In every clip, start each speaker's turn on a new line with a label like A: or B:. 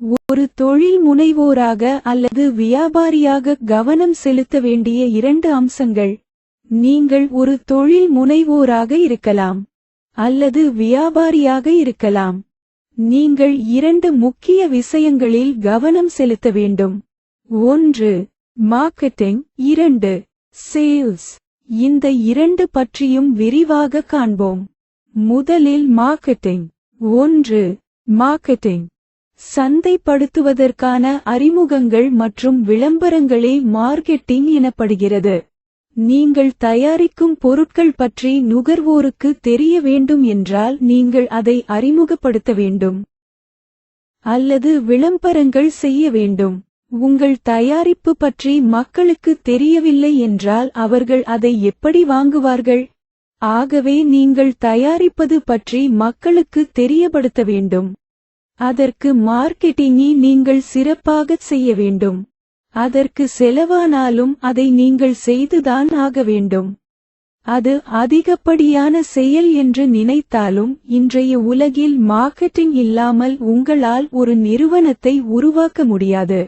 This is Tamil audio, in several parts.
A: ஒரு தொழில் முனைவோராக அல்லது வியாபாரியாக கவனம் செலுத்த வேண்டிய இரண்டு அம்சங்கள். நீங்கள் ஒரு தொழில் முனைவோராக இருக்கலாம் அல்லது வியாபாரியாக இருக்கலாம். நீங்கள் இரண்டு முக்கிய விஷயங்களில் கவனம் செலுத்த வேண்டும். ஒன்று மார்க்கெட்டிங் இரண்டு சேல்ஸ் இந்த இரண்டு பற்றியும் விரிவாக காண்போம். முதலில் மார்க்கெட்டிங் ஒன்று மார்க்கெட்டிங் சந்தைப்படுத்துவதற்கான அறிமுகங்கள் மற்றும் விளம்பரங்களே மார்க்கெட்டிங் எனப்படுகிறது. நீங்கள் தயாரிக்கும் பொருட்கள் பற்றி நுகர்வோருக்கு தெரிய வேண்டும் என்றால் நீங்கள் அதை அறிமுகப்படுத்த வேண்டும். அல்லது விளம்பரங்கள் செய்ய வேண்டும். உங்கள் தயாரிப்பு பற்றி மக்களுக்கு தெரியவில்லை என்றால் அவர்கள் அதை எப்படி வாங்குவார்கள்? ஆகவே நீங்கள் தயாரிப்பது பற்றி மக்களுக்கு தெரியப்படுத்த வேண்டும். அதற்கு மார்க்கெட்டிங்கை நீங்கள் சிறப்பாகச் செய்ய வேண்டும். அதற்கு செலவானாலும் அதை நீங்கள் செய்துதான் ஆக வேண்டும். அது அதிகப்படியான செயல் என்று நினைத்தாலும் இன்றைய உலகில் மார்க்கெட்டிங் இல்லாமல் உங்களால் ஒரு நிறுவனத்தை உருவாக்க முடியாது.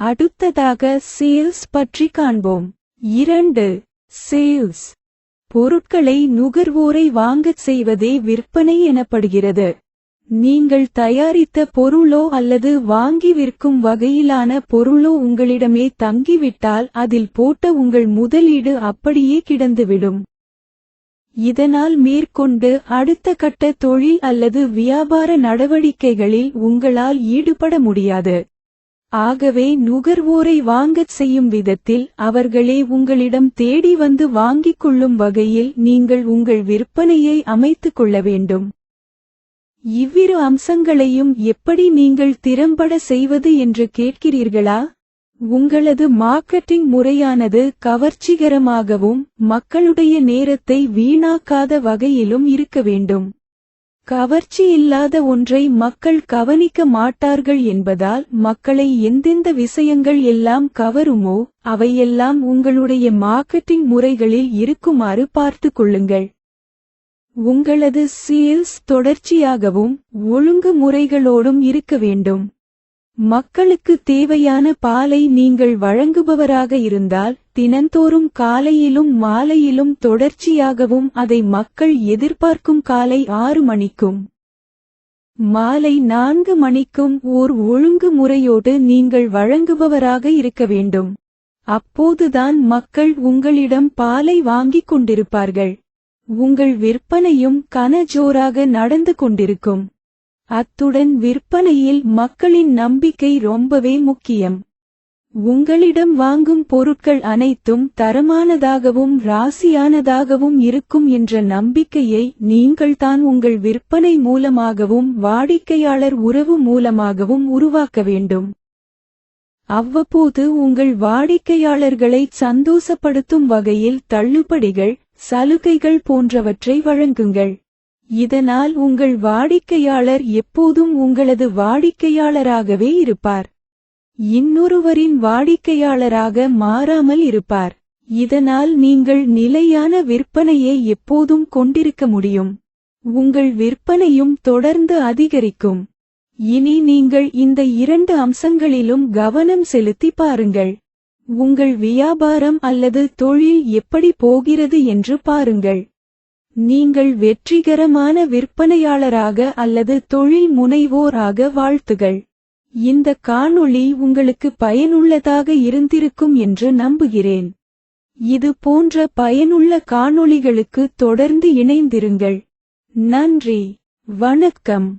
A: அடுத்ததாக சேல்ஸ் பற்றி காண்போம். இரண்டு சேல்ஸ் பொருட்களை நுகர்வோரை வாங்கச் செய்வதே விற்பனை எனப்படுகிறது. நீங்கள் தயாரித்த பொருளோ அல்லது வாங்கி விற்கும் வகையிலான பொருளோ உங்களிடமே தங்கிவிட்டால் அதில் போட்ட உங்கள் முதலீடு அப்படியே கிடந்துவிடும். இதனால் மேற்கொண்டு அடுத்த கட்ட தொழில் அல்லது வியாபார நடவடிக்கைகளில் உங்களால் ஈடுபட முடியாது. ஆகவே நுகர்வோரை வாங்கச் செய்யும் விதத்தில் அவர்களே உங்களிடம் தேடி வந்து வாங்கிக் கொள்ளும் வகையில் நீங்கள் உங்கள் விற்பனையை அமைத்துக் கொள்ள வேண்டும். இவ்விரு அம்சங்களையும் எப்படி நீங்கள் திறம்பட செய்வது என்று கேட்கிறீர்களா? உங்களது மார்க்கெட்டிங் முறையானது கவர்ச்சிகரமாகவும் மக்களுடைய நேரத்தை வீணாக்காத வகையிலும் இருக்க வேண்டும். கவர்ச்சி இல்லாத ஒன்றை மக்கள் கவனிக்க மாட்டார்கள் என்பதால் மக்களை எந்தெந்த விஷயங்கள் எல்லாம் கவருமோ அவையெல்லாம் உங்களுடைய மார்க்கெட்டிங் முறைகளில் இருக்குமாறு பார்த்து கொள்ளுங்கள். உங்களது சீல்ஸ் தொடர்ச்சியாகவும் ஒழுங்கு முறைகளோடும் இருக்க வேண்டும். மக்களுக்கு தேவையான பாலை நீங்கள் வழங்குபவராக இருந்தால் தினந்தோறும் காலையிலும் மாலையிலும் தொடர்ச்சியாகவும் அதை மக்கள் எதிர்பார்க்கும் காலை ஆறு மணிக்கும் மாலை நான்கு மணிக்கும் ஓர் ஒழுங்கு முறையோடு நீங்கள் வழங்குபவராக இருக்க வேண்டும். அப்போதுதான் மக்கள் உங்களிடம் பாலை வாங்கிக் கொண்டிருப்பார்கள். உங்கள் விற்பனையும் கனஜோராக நடந்து கொண்டிருக்கும். அத்துடன் விற்பனையில் மக்களின் நம்பிக்கை ரொம்பவே முக்கியம். உங்களிடம் வாங்கும் பொருட்கள் அனைத்தும் தரமானதாகவும் ராசியானதாகவும் இருக்கும் என்ற நம்பிக்கையை நீங்கள்தான் உங்கள் விற்பனை மூலமாகவும் வாடிக்கையாளர் உறவு மூலமாகவும் உருவாக்க வேண்டும். அவ்வப்போது உங்கள் வாடிக்கையாளர்களை சந்தோஷப்படுத்தும் வகையில் தள்ளுபடிகள் சலுகைகள் போன்றவற்றை வழங்குங்கள். இதனால் உங்கள் வாடிக்கையாளர் எப்போதும் உங்களது வாடிக்கையாளராகவே இருப்பார். இன்னொருவரின் வாடிக்கையாளராக மாறாமல் இருப்பார். இதனால் நீங்கள் நிலையான விற்பனையை எப்போதும் கொண்டிருக்க முடியும். உங்கள் விற்பனையும் தொடர்ந்து அதிகரிக்கும். இனி நீங்கள் இந்த இரண்டு அம்சங்களிலும் கவனம் செலுத்தி பாருங்கள். உங்கள் வியாபாரம் அல்லது தொழில் எப்படி போகிறது என்று பாருங்கள். நீங்கள் வெற்றிகரமான விற்பனையாளராக அல்லது தொழில் முனைவோராக வாழ்த்துகள். இந்த காணொளி உங்களுக்கு பயனுள்ளதாக இருந்திருக்கும் என்று நம்புகிறேன். இது போன்ற பயனுள்ள காணொளிகளுக்கு தொடர்ந்து இணைந்திருங்கள். நன்றி. வணக்கம்.